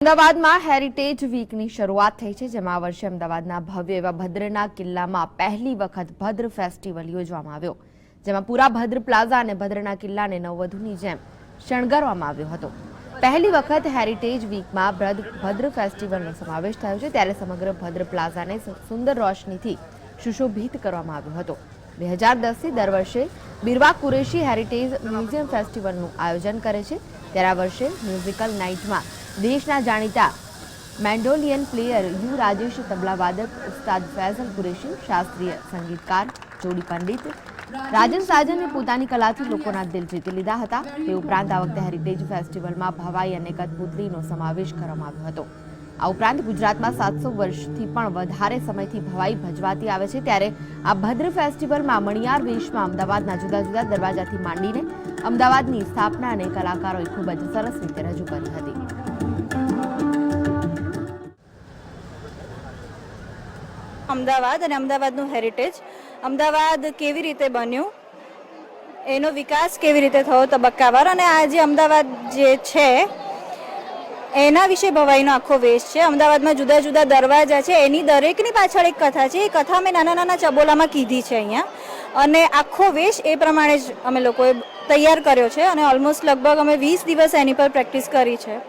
અમદાવાદમાં હેરિટેજ વીકની શરૂઆત થઈ છે, જેમાં આ વર્ષે અમદાવાદના ભવ્ય એવા ભદ્રના કિલ્લામાં પહેલી વખત ભદ્ર ફેસ્ટિવલ યોજવામાં આવ્યો, જેમાં પૂરા ભદ્ર પ્લાઝા અને ભદ્રના કિલ્લાને નવવધુની જેમ શણગારવામાં આવ્યો હતો. પહેલી વખત હેરિટેજ વીકમાં ભદ્ર ફેસ્ટિવલનો સમાવેશ થયો છે, ત્યારે સમગ્ર ભદ્ર પ્લાઝાને સુંદર રોશનીથી સુશોભિત કરવામાં આવ્યો હતો. બે હજાર દસથી દર વર્ષે બિરવા કુરેશી હેરિટેજ મ્યુઝિયમ ફેસ્ટિવલનું આયોજન કરે છે, ત્યારે આ વર્ષે મ્યુઝિકલ નાઇટમાં દેશના જાણીતા મેન્ડોલિયન પ્લેયર યુ રાજેશ તબલાવાદક ઉસ્તાદ ફૈઝલ કુરેશી, શાસ્ત્રીય સંગીતકાર જોડી પંડિત રાજન સાજને પોતાની કલાથી લોકોના દિલ જીતી લીધા હતા. તે ઉપરાંત આ વખતે હેરિટેજ ફેસ્ટિવલમાં ભવાઈ અને કઠપુતળીનો સમાવેશ કરવામાં આવ્યો હતો. આ ઉપરાંત ગુજરાતમાં સાતસો વર્ષથી પણ વધારે સમયથી ભવાઈ ભજવાતી આવે છે ત્યારે આ ભદ્ર ફેસ્ટિવલમાં મણિયાર વેશમાં અમદાવાદના જુદા જુદા દરવાજાથી માંડીને અમદાવાદની સ્થાપના અને કલાકારોએ ખૂબ જ સરસ રીતે રજૂ કરી હતી. અમદાવાદ અને અમદાવાદનું હેરિટેજ અમદાવાદ કેવી રીતે બન્યું? એનો વિકાસ કેવી રીતે થયો તબક્કાવાર? અને આ જે અમદાવાદ જે છે, એના વિશે ભવાઈનો આખો વેશ છે. અમદાવાદમાં જુદા જુદા દરવાજા છે. એની દરેકની પાછળ એક કથા છે. એ કથા મેં નાના નાના ચબોલામાં કીધી છે અહીંયા. અને આખો વેશ એ પ્રમાણે જ અમે લોકોએ તૈયાર કર્યો છે અને ઓલમોસ્ટ લગભગ અમે વીસ દિવસ એની પર પ્રેક્ટિસ કરી છે.